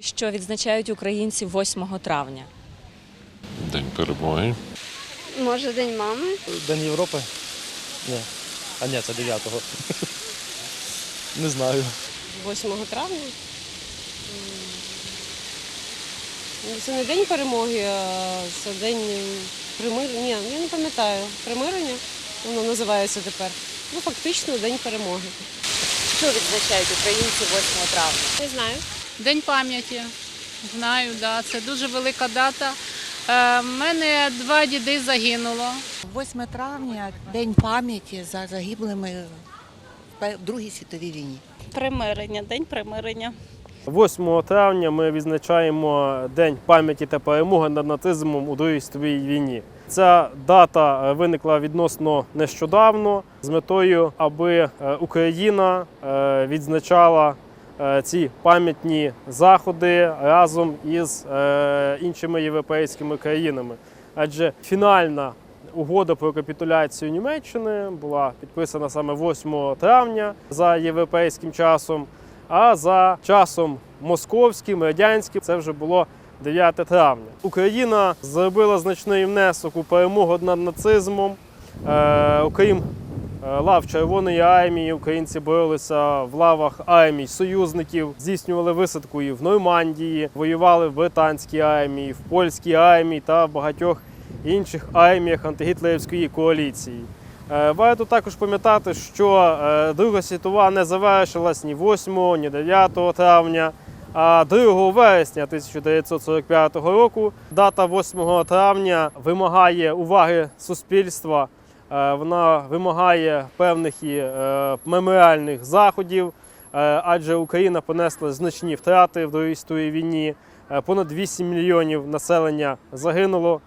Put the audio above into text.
Що відзначають українці 8 травня? День перемоги. Може, День мами? День Європи? Ні. А ні, це 9-го. Не знаю. 8 травня. Це не день перемоги, а це день примирення. Ні, я не пам'ятаю. Примирення воно називається тепер. Ну, фактично, день перемоги. Що відзначають українці 8 травня? Не знаю. День пам'яті. Знаю, да. це дуже велика дата. Е, в мене два діди загинуло. 8 травня День пам'яті за загиблими в Другій світовій війні. Примирення, день примирення. 8 травня ми відзначаємо День пам'яті та перемоги над нацизмом у Другій світовій війні. Ця дата е, виникла відносно нещодавно з метою, аби е, Україна е, відзначала е, ці пам'ятні заходи разом із е, іншими європейськими країнами. Адже фінальна угода про капітуляцію Німеччини була підписана саме 8 травня за європейським часом. А за часом московським, радянським це вже було 9 травня. Україна зробила значний внесок у перемогу над нацизмом. Е, окрім е, лав Червоної армії, українці боролися в лавах армій союзників, здійснювали висадку і в Нормандії, воювали в британській армії, в польській армії та в багатьох інших арміях антигітлерівської коаліції. Е, Варто також пам'ятати, що е, Друга світова не завершилась ні 8, ні 9 травня, а 2 вересня 1945 року. Дата 8 травня вимагає уваги суспільства. Е, Вона вимагає певних і е, меморіальних заходів, е, адже Україна понесла значні втрати в Другій світовій війні. Понад 8 мільйонів населення загинуло